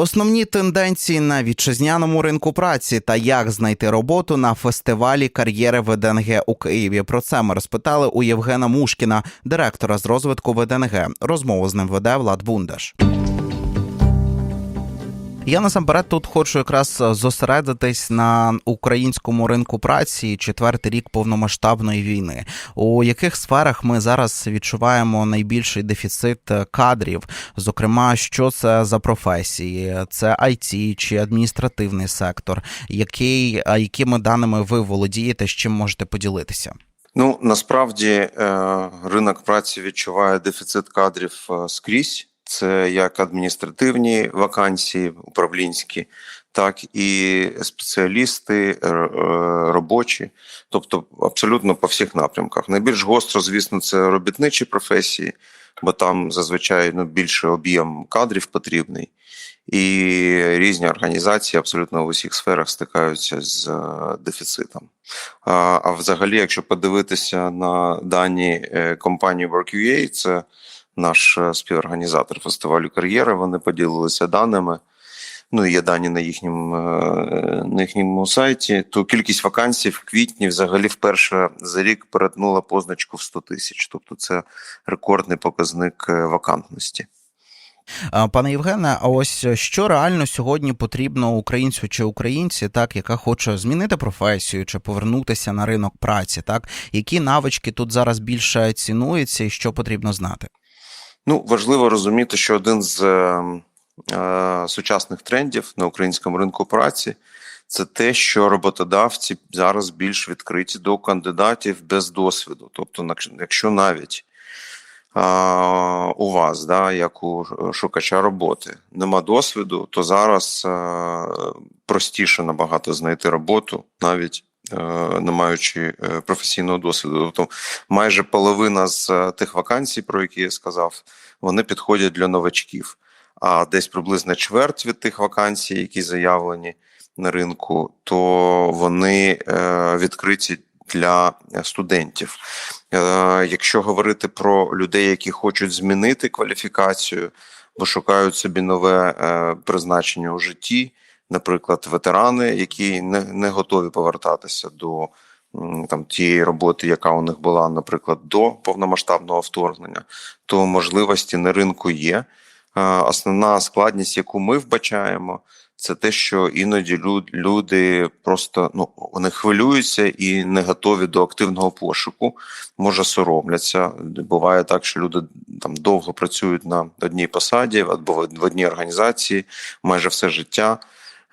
Основні тенденції на вітчизняному ринку праці та як знайти роботу на фестивалі кар'єри ВДНГ у Києві. Про це ми розпитали у Євгена Мушкіна, директора з розвитку ВДНГ. Розмову з ним веде Влад Бундаш. Я насамперед тут хочу якраз зосередитись на українському ринку праці четвертий рік повномасштабної війни. У яких сферах ми зараз відчуваємо найбільший дефіцит кадрів? Зокрема, що це за професії? Це IT чи адміністративний сектор? Який, якими даними ви володієте? з чим можете поділитися? Ну насправді е, ринок праці відчуває дефіцит кадрів е, скрізь. Це як адміністративні вакансії, управлінські, так і спеціалісти, е, робочі, тобто абсолютно по всіх напрямках. Найбільш гостро, звісно, це робітничі професії, бо там зазвичай ну, більше об'єм кадрів потрібний, і різні організації абсолютно в усіх сферах стикаються з дефіцитом. А, а взагалі, якщо подивитися на дані компанії WorkUA, це наш співорганізатор фестивалю кар'єри. Вони поділилися даними. Ну є дані на їхньому на їхньому сайті. То кількість вакансій в квітні, взагалі, вперше за рік перетнула позначку в 100 тисяч. Тобто, це рекордний показник вакантності. Пане Євгене, а ось що реально сьогодні потрібно українцю чи українці, так яка хоче змінити професію чи повернутися на ринок праці, так які навички тут зараз більше цінуються, і що потрібно знати? Ну важливо розуміти, що один з е, е, сучасних трендів на українському ринку праці це те, що роботодавці зараз більш відкриті до кандидатів без досвіду. Тобто, якщо навіть е, у вас, да, як у шукача роботи, нема досвіду, то зараз е, простіше набагато знайти роботу навіть. Не маючи професійного досвіду, тобто майже половина з тих вакансій, про які я сказав, вони підходять для новачків. А десь приблизно чверть від тих вакансій, які заявлені на ринку, то вони відкриті для студентів. Якщо говорити про людей, які хочуть змінити кваліфікацію, бо шукають собі нове призначення у житті наприклад, ветерани, які не, не готові повертатися до там тієї роботи, яка у них була, наприклад, до повномасштабного вторгнення, то можливості на ринку є. Основна складність, яку ми вбачаємо, це те, що іноді люди просто ну вони хвилюються і не готові до активного пошуку, може соромляться. Буває так, що люди там довго працюють на одній посаді або в одній організації майже все життя.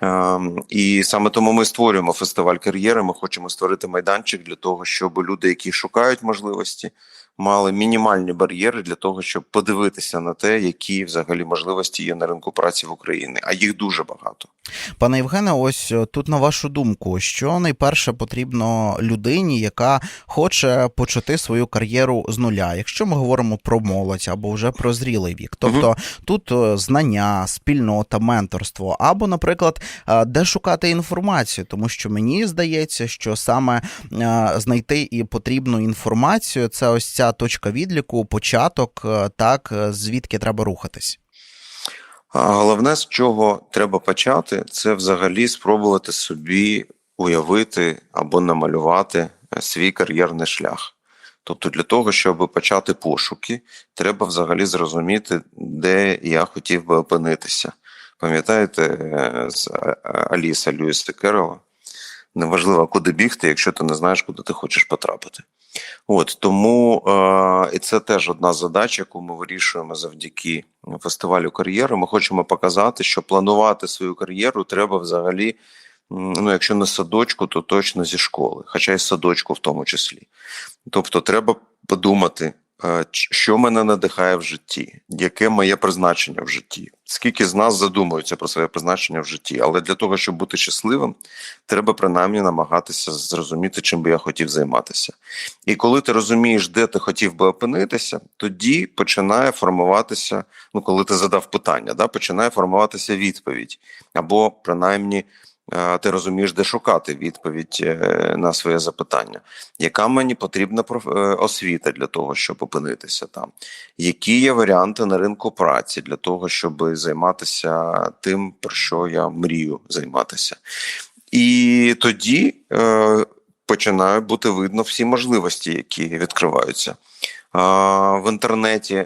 Ем, і саме тому ми створюємо фестиваль кар'єри. Ми хочемо створити майданчик для того, щоб люди, які шукають можливості, мали мінімальні бар'єри для того, щоб подивитися на те, які взагалі можливості є на ринку праці в Україні, а їх дуже багато. Пане Євгене, ось е, тут на вашу думку, що найперше потрібно людині, яка хоче почати свою кар'єру з нуля, якщо ми говоримо про молодь або вже про зрілий вік, тобто угу. тут е, знання, спільнота, менторство, або, наприклад, е, де шукати інформацію, тому що мені здається, що саме знайти і потрібну інформацію це ось ця точка відліку, початок, так звідки треба рухатись. Головне, з чого треба почати, це взагалі спробувати собі уявити або намалювати свій кар'єрний шлях. Тобто, для того, щоб почати пошуки, треба взагалі зрозуміти, де я хотів би опинитися. Пам'ятаєте, е, з е, Аліса Льюіса Керрова? Неважливо, куди бігти, якщо ти не знаєш, куди ти хочеш потрапити. От тому е, і це теж одна задача, яку ми вирішуємо завдяки фестивалю кар'єри. Ми хочемо показати, що планувати свою кар'єру треба взагалі. Ну, якщо не садочку, то точно зі школи, хоча й садочку в тому числі. Тобто, треба подумати, що мене надихає в житті, яке моє призначення в житті? Скільки з нас задумуються про своє призначення в житті, але для того, щоб бути щасливим, треба принаймні намагатися зрозуміти, чим би я хотів займатися. І коли ти розумієш, де ти хотів би опинитися, тоді починає формуватися. Ну, коли ти задав питання, да, починає формуватися відповідь, або принаймні е, ти розумієш, де шукати відповідь е, на своє запитання, яка мені потрібна е, освіта для того, щоб опинитися там, які є варіанти на ринку праці для того, щоб займатися тим, про що я мрію займатися. І тоді е, починає бути видно всі можливості, які відкриваються. В інтернеті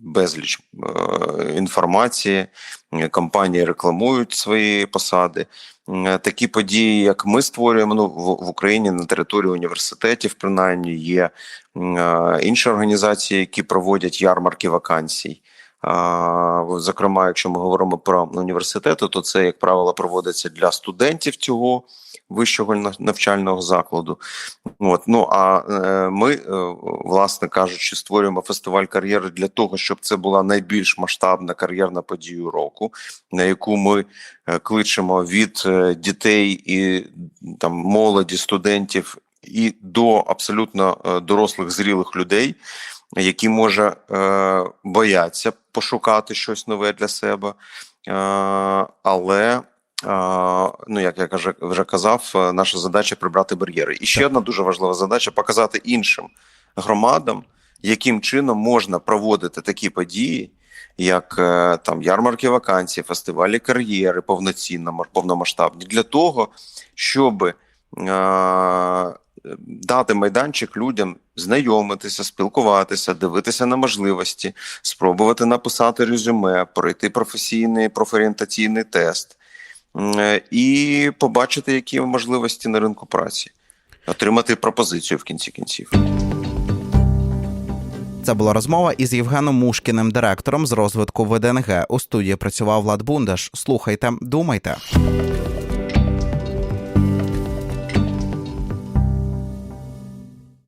безліч е, інформації, е, компанії рекламують свої посади. Е, Такі події, як ми створюємо ну, в, Україні на території університетів, принаймні є е, інші організації, які проводять ярмарки вакансій. Зокрема, якщо ми говоримо про університети, то це, як правило, проводиться для студентів цього вищого навчального закладу. От ну а е, ми, е, власне кажучи, створюємо фестиваль кар'єри для того, щоб це була найбільш масштабна кар'єрна подія року, на яку ми е, кличемо від дітей і там молоді, студентів і до абсолютно дорослих зрілих людей, які може е, бояться пошукати щось нове для себе, е, але а, ну, як я вже казав, е, наша задача прибрати бар'єри. І ще одна дуже важлива задача показати іншим громадам, яким чином можна проводити такі події, як е, там ярмарки вакансій, фестивалі кар'єри, повноцінно повномасштабні, для того, щоб е, дати майданчик людям знайомитися, спілкуватися, дивитися на можливості, спробувати написати резюме, пройти професійний профорієнтаційний тест. Е, і побачити, які можливості на ринку праці, отримати пропозицію в кінці кінців. Це була розмова із Євгеном Мушкіним, директором з розвитку ВДНГ. У студії працював Влад Бундаш. Слухайте, думайте.